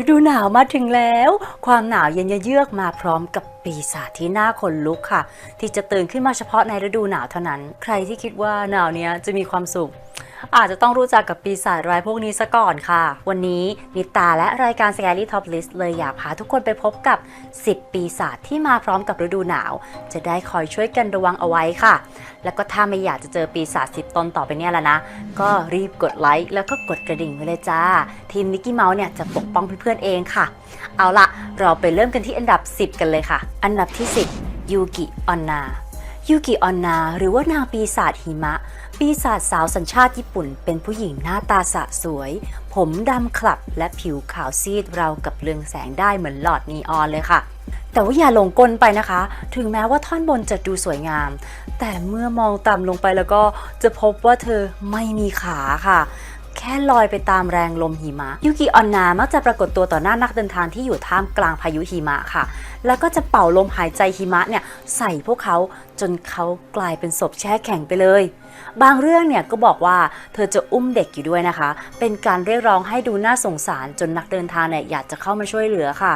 ฤดูหนาวมาถึงแล้ว ความหนาวเย็นเยือกมาพร้อมกับปีศาจที่น่าขนลุกค่ะ ที่จะตื่นขึ้นมาเฉพาะในฤดูหนาวเท่านั้น ใครที่คิดว่าหนาวเนี้ยจะมีความสุข อาจจะต้องรู้จักกับปีศาจร้ายพวกนี้ซะก่อนค่ะ วันนี้นิตาและรายการ Scary Top List เลยอยากพาทุกคนไปพบกับ 10 ปีศาจที่มาพร้อมกับฤดูหนาว จะได้คอยช่วยกันระวังเอาไว้ค่ะ แล้วก็ถ้าไม่อยากจะเจอปีศาจ10ตนต่อไปเนี่ยแล้วนะ ก็รีบกดไลค์แล้วก็กดกระดิ่งไว้เลยจ้า ทีมนิกกี้เมาส์เนี่ยจะปกป้องเพื่อนๆเองค่ะ เอาละเราไปเริ่มกันที่อันดับ 10 กันเลยค่ะ อันดับที่ 10ยูกิออนนา ยูกิออนนา หรือว่านางปีศาจหิมะ ปีศาจสาวสัญชาติญี่ปุ่น เป็นผู้หญิงหน้าตาสะสวย ผมดำคลับและผิวขาวซีดเราวกับเรืองแสงได้เหมือนหลอดนีออนเลยค่ะ แต่ว่าอย่าหลงกลไปนะคะ ถึงแม้ว่าท่อนบนจะดูสวยงาม แต่เมื่อมองต่ำลงไปแล้วก็จะพบว่าเธอไม่มีขาค่ะ แค่ลอยไปตามแรงลมหิมะ ยูกิออนนามักจะปรากฏตัวต่อหน้านักเดินทางที่อยู่ท่ามกลางพายุหิมะค่ะ แล้วก็จะเป่าลมหายใจหิมะเนี่ยใส่พวกเขาจนเขากลายเป็นศพแช่แข็งไปเลย บางเรื่องเนี่ยก็บอกว่าเธอจะอุ้มเด็กอยู่ด้วยนะคะ เป็นการเรียกร้องให้ดูน่าสงสารจนนักเดินทางเนี่ยอยากจะเข้ามาช่วยเหลือค่ะ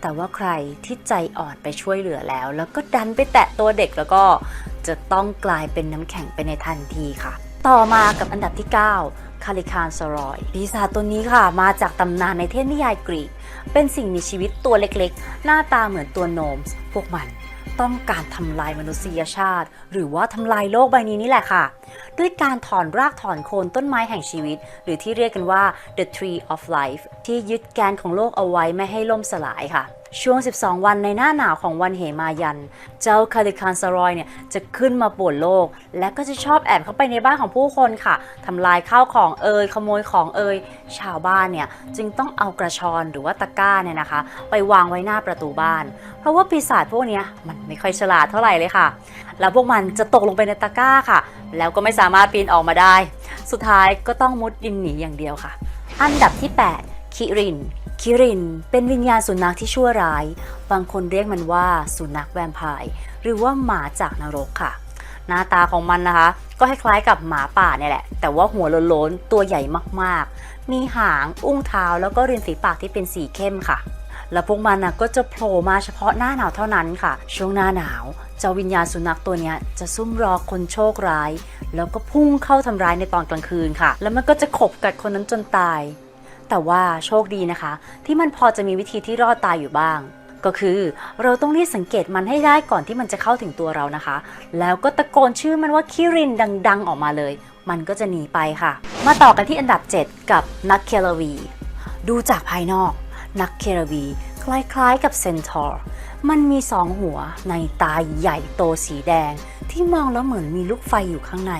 แต่ว่าใครที่ใจอ่อนไปช่วยเหลือแล้ว แล้วก็ดันไปแตะตัวเด็กแล้วก็จะต้องกลายเป็นน้ำแข็งไปในทันทีค่ะ ต่อมากับอันดับที่ 9 คาลิคานซรอย ปีศาจตัวนี้ค่ะ มาจากตำนานในเทพนิยายกรีก เป็นสิ่งมีชีวิตตัวเล็กๆ หน้าตาเหมือนตัวโนมส์พวกมันต้องการทำลายมนุษยชาติ หรือว่าทำลายโลกใบนี้นี่แหละค่ะ ด้วยการถอนรากถอนโคนต้นไม้แห่งชีวิต หรือที่เรียกกันว่า the tree of life ที่ยึดแกนของโลกเอาไว้ไม่ให้ล่มสลายค่ะ ช่วง 12 วันในหน้าหนาวของวันเหมายัน เจ้าคาลิคานซรอยเนี่ยจะขึ้นมาป่วนโลก และก็จะชอบแอบเข้าไปในบ้านของผู้คนค่ะทำลายข้าวของเอ่ยขโมยของเอ่ยชาวบ้านเนี่ยจึงต้องเอากระชอนหรือว่าตะกร้าเนี่ยนะคะ ไปวางไว้หน้าประตูบ้าน เพราะว่าปีศาจพวกนี้มันไม่ค่อยฉลาดเท่าไหร่เลยค่ะ แล้วพวกมันจะตกลงไปในตะกร้าค่ะ แล้วก็ไม่สามารถปีนออกมาได้ สุดท้ายก็ต้องมุดดินหนีอย่างเดียวค่ะ อันดับที่ 8 คิริน คิรินเป็นวิญญาณสุนัขที่ชั่วร้าย บางคนเรียกมันว่าสุนัขแวมไพร์หรือว่าหมาจากนรกค่ะ หน้าตาของมันนะคะ ก็คล้ายๆกับหมาป่าเนี่ยแหละ แต่ว่าหัวโล้นๆตัวใหญ่มากๆ มีหางอุ้งเท้าแล้วก็ริมฝีปากที่เป็นสีเข้มค่ะ แล้วพวกมันนะก็จะโผล่มาเฉพาะหน้าหนาวเท่านั้นค่ะ ช่วงหน้าหนาวเจ้าวิญญาณสุนัขตัวนี้จะซุ่มรอคนโชคร้าย แล้วก็พุ่งเข้าทำร้ายในตอนกลางคืนค่ะ แล้วมันก็จะขบกัดคนนั้นจนตาย แต่ว่าโชคดีนะคะ ที่มันพอจะมีวิธีที่รอดตายอยู่บ้าง ก็คือเราต้องรีบสังเกตมันให้ได้ก่อนที่มันจะเข้าถึงตัวเรานะคะ แล้วก็ตะโกนชื่อมันว่าคิรินดัง ๆ ออกมาเลย มันก็จะหนีไปค่ะ มาต่อกันที่อันดับ 7 กับนักเคลวี ดูจากภายนอก นักเคลวีคล้ายๆกับเซนทอร์มันมีสองหัวในตาใหญ่โตสีแดง ที่มองแล้วเหมือนมีลูกไฟอยู่ข้างใน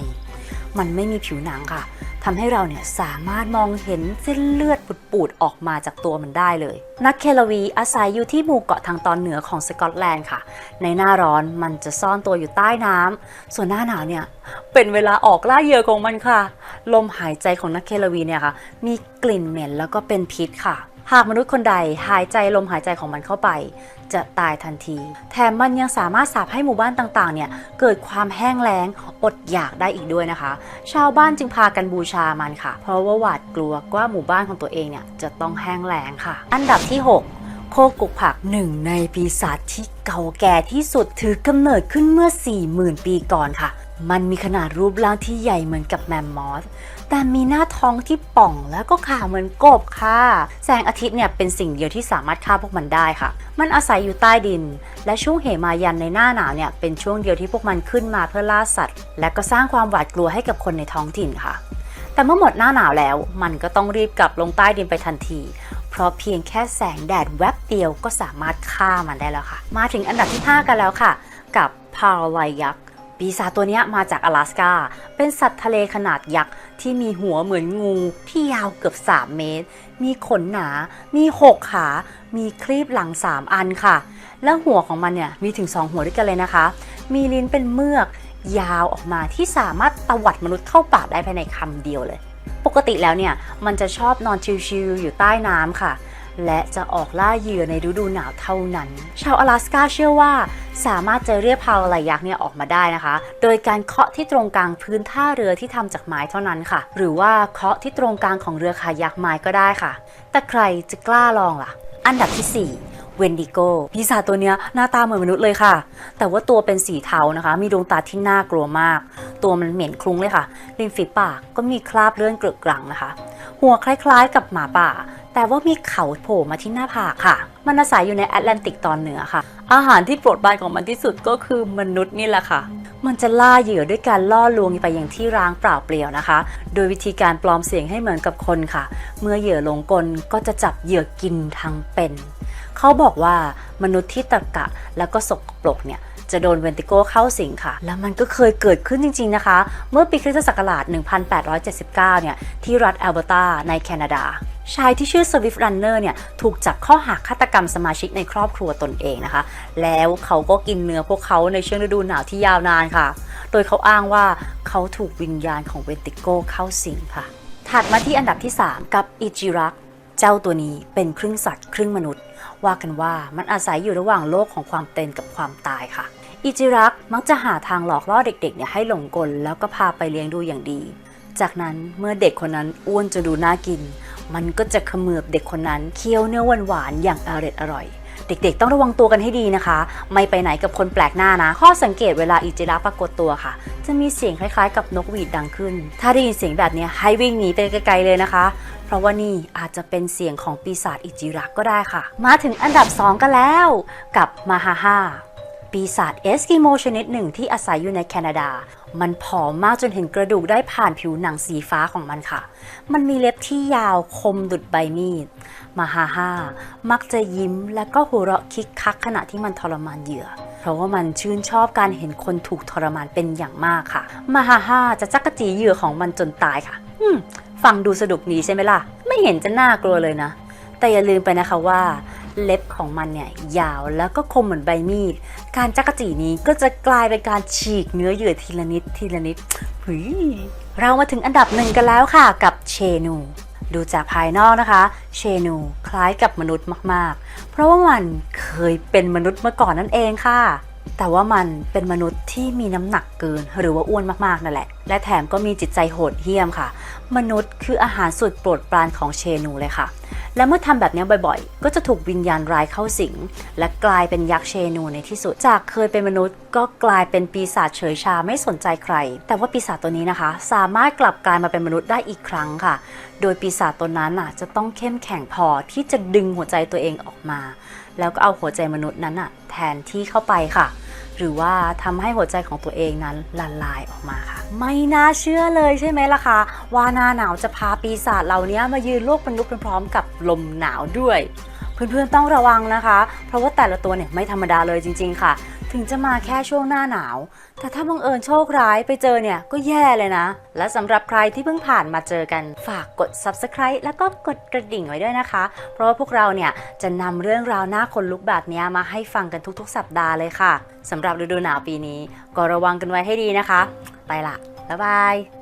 มันไม่มีผิวหนังค่ะ ทำให้เราเนี่ยสามารถมองเห็นเส้นเลือดปูดๆออกมาจากตัวมันได้เลย นักเคลวีอาศัยอยู่ที่หมู่เกาะทางตอนเหนือของสกอตแลนด์ค่ะ ในหน้าร้อนมันจะซ่อนตัวอยู่ใต้น้ำส่วนหน้าหนาวเนี่ยเป็นเวลาออกล่าเหยื่อของมันค่ะ ลมหายใจของนักเคลวีเนี่ยค่ะ มีกลิ่นเหม็นแล้วก็เป็นพิษค่ะ หากมนุษย์คนใดหายใจลมหายใจของมันเข้าไป จะตายทันที แถมมันยังสามารถสาบให้หมู่บ้านต่างๆ เนี่ยเกิดความแห้งแล้งอดอยากได้อีกด้วยนะคะ ชาวบ้านจึงพากันบูชามันค่ะ เพราะว่าหวาดกลัวว่าหมู่บ้านของตัวเองเนี่ยจะต้องแห้งแล้งค่ะ อันดับที่ 6โคกุกผักหนึ่งในปีศาจที่เก่าแก่ที่สุดถือกำเนิดขึ้นเมื่อ 40,000 ปีก่อนค่ะ มันมีขนาดรูปร่างที่ใหญ่เหมือนกับแมมมอส แต่มีหน้าท้องที่ป่องแล้วก็ขาเหมือนกบค่ะ แสงอาทิตย์เนี่ยเป็นสิ่งเดียวที่สามารถฆ่าพวกมันได้ค่ะ มันอาศัยอยู่ใต้ดิน และช่วงเหมายันในหน้าหนาวเนี่ยเป็นช่วงเดียวที่พวกมันขึ้นมาเพื่อล่าสัตว์ และก็สร้างความหวาดกลัวให้กับคนในท้องถิ่นค่ะ แต่เมื่อหมดหน้าหนาวแล้ว มันก็ต้องรีบกลับลงใต้ดินไปทันทีเพราะเพียงแค่แสงแดดแวบเดียวก็สามารถฆ่ามันได้แล้วค่ะ มาถึงอันดับที่ 5 กันแล้วค่ะ กับพาราไลยักษ์ ปีศาจตัวนี้มาจาก阿拉สกา เป็นสัตว์ทะเลขนาดยักษ์ที่มีหัวเหมือนงูที่ยาวเกือบ 3 เมตร มีขนหนา มี 6 ขา มีครีบหลัง 3 อันค่ะ แล้วหัวของมันเนี่ยมีถึง 2 หัวด้วยกันเลยนะคะ มีลิ้นเป็นเมือก ยาวออกมาที่สามารถตวัดมนุษย์เข้าปากได้ภายในคำเดียวเลย ปกติแล้วเนี่ยมันจะชอบนอนชิวๆอยู่ใต้น้ำค่ะ และจะออกล่าเหยื่อในฤดูหนาวเท่านั้น ชาว阿拉สกาเชื่อว่า สามารถจะเรียกพาวอะไรยักษ์เนี่ยออกมาได้นะคะ โดยการเคาะที่ตรงกลางพื้นท่าเรือที่ทำจากไม้เท่านั้นค่ะ หรือว่าเคาะที่ตรงกลางของเรือคายักไม้ก็ได้ค่ะ แต่ใครจะกล้าลองล่ะ อันดับที่ 4เวนดิโกปีศาจตัวเนี้ยหน้าตาเหมือนมนุษย์เลยค่ะ แต่ว่าตัวเป็นสีเทานะคะ มีดวงตาที่น่ากลัวมาก ตัวมันเหม็นคลุ้งเลยค่ะริมฝีปากก็มีคราบเลือดเกลือกกรังนะคะ หัวคล้ายๆ กับหมาป่า แต่ว่ามีเขาโผล่มาที่หน้าผากค่ะ มันอาศัยอยู่ในแอตแลนติกตอนเหนือค่ะ อาหารที่โปรดปรานของมันที่สุดก็คือมนุษย์นี่แหละค่ะ มันจะล่าเหยื่อด้วยการล่อลวงไปอย่างที่ร้างเปล่าเปลี่ยวนะคะ โดยวิธีการปลอมเสียงให้เหมือนกับคนค่ะ เมื่อเหยื่อหลงกลก็จะจับเหยื่อกินทั้งเป็น เขาบอกว่ามนุษย์ที่ตะกะแล้วก็สกปรกเนี่ยจะโดนเวนติโกเข้าสิงค่ะ แล้วมันก็เคยเกิดขึ้นจริง ๆ นะคะ เมื่อปีคริสตศักราช 1879 เนี่ย ที่รัฐแอลเบอร์ตาในแคนาดา ชายที่ชื่อสวิฟรันเนอร์เนี่ยถูกจับข้อหาฆาตกรรมสมาชิกในครอบครัวตนเองนะคะ แล้วเขาก็กินเนื้อพวกเขาในช่วงฤดูหนาวที่ยาวนานค่ะ โดยเขาอ้างว่าเขาถูกวิญญาณของเวนติโกเข้าสิงค่ะ ถัดมาที่อันดับที่ 3 กับอิจิรักเจ้าตัวนี้เป็นครึ่งสัตว์ครึ่งมนุษย์ ว่ากันว่ามันอาศัยอยู่ระหว่างโลกของความเป็นกับความตายค่ะ อิจิรักมักจะหาทางหลอกล่อเด็กๆเนี่ยให้หลงกลแล้วก็พาไปเลี้ยงดูอย่างดี จากนั้นเมื่อเด็กคนนั้นอ้วนจนดูน่ากิน มันก็จะเขมือบเด็กคนนั้นเคี้ยวเนื้อหวานๆอย่างอร่อยอร่อยเด็กๆ ต้องระวังตัวกันให้ดีนะคะ ไม่ไปไหนกับคนแปลกหน้านะ ข้อสังเกตเวลาอิจิระปรากฏตัวค่ะ จะมีเสียงคล้ายๆ กับนกหวีดดังขึ้น ถ้าได้ยินเสียงแบบนี้ให้วิ่งหนีไปไกลๆเลยนะคะ เพราะว่านี่อาจจะเป็นเสียงของปีศาจอิจิระก็ได้ค่ะ มาถึงอันดับ 2 กันแล้ว กับมาฮาฮา ปีศาจเอสกิโมชนิดหนึ่งที่อาศัยอยู่ในแคนาดา มันผอมมากจนเห็นกระดูกได้ผ่านผิวหนังสีฟ้าของมันค่ะ มันมีเล็บที่ยาวคมดุดใบมีด มาฮาฮามักจะยิ้มและก็หัวเราะคิกคักขณะที่มันทรมานเหยื่อ เพราะว่ามันชื่นชอบการเห็นคนถูกทรมานเป็นอย่างมากค่ะ มาฮาฮาจะจักกะจีเหยื่อของมันจนตายค่ะ อืม ฟังดูสนุกดีใช่ไหมล่ะ ไม่เห็นจะน่ากลัวเลยนะ แต่อย่าลืมไปนะคะว่าเล็บของมันเนี่ยยาวแล้วก็คมเหมือนใบมีด การจักกะจีนี้ก็จะกลายเป็นการฉีกเนื้อเหยื่อทีละนิดทีละนิดหุยเรามาถึงอันดับหนึ่งกันแล้วค่ะกับเชนู ดูจากภายนอกนะคะ เชนูคล้ายกับมนุษย์มากๆ เพราะว่ามันเคยเป็นมนุษย์มาก่อนนั่นเองค่ะ แต่ว่ามันเป็นมนุษย์ที่มีน้ำหนักเกินหรือว่าอ้วนมากๆนั่นแหละ และแถมก็มีจิตใจโหดเหี้ยมค่ะ มนุษย์คืออาหารสุดโปรดปรานของเชนูเลยค่ะ และเมื่อทำแบบนี้บ่อยๆ ก็จะถูกวิญญาณร้ายเข้าสิง และกลายเป็นยักษ์เชนูในที่สุด จากเคยเป็นมนุษย์ ก็กลายเป็นปีศาจเฉยชาไม่สนใจใคร แต่ว่าปีศาจตัวนี้นะคะ สามารถกลับกลายมาเป็นมนุษย์ได้อีกครั้งค่ะ โดยปีศาจตัวนั้นน่ะจะต้องเข้มแข็งพอที่จะดึงหัวใจตัวเองออกมา แล้วก็เอาหัวใจมนุษย์นั้นน่ะแทนที่เข้าไปค่ะ หรือว่าทำให้หัวใจของตัวเองนั้นละลายออกมาค่ะ ไม่น่าเชื่อเลยใช่ไหมล่ะคะว่าหน้าหนาวจะพาปีศาจเหล่านี้มายืนโลกมนุษย์พร้อมกับลมหนาวด้วย เพื่อนๆต้องระวังนะคะ เพราะว่าแต่ละตัวเนี่ยไม่ธรรมดาเลยจริง ๆ ค่ะ ถึงจะมาแค่ช่วงหน้าหนาว แต่ถ้าบังเอิญโชคร้ายไปเจอเนี่ยก็แย่เลยนะ และสำหรับใครที่เพิ่งผ่านมาเจอกันฝากกด subscribe แล้วก็กดกระดิ่งไว้ด้วยนะคะ เพราะว่าพวกเราเนี่ยจะนำเรื่องราวหน้าคนลุกแบบนี้มาให้ฟังกันทุกๆ สัปดาห์เลยค่ะสำหรับฤดูหนาวปีนี้ ก็ระวังกันไว้ให้ดีนะคะ ไปละบ๊ายบาย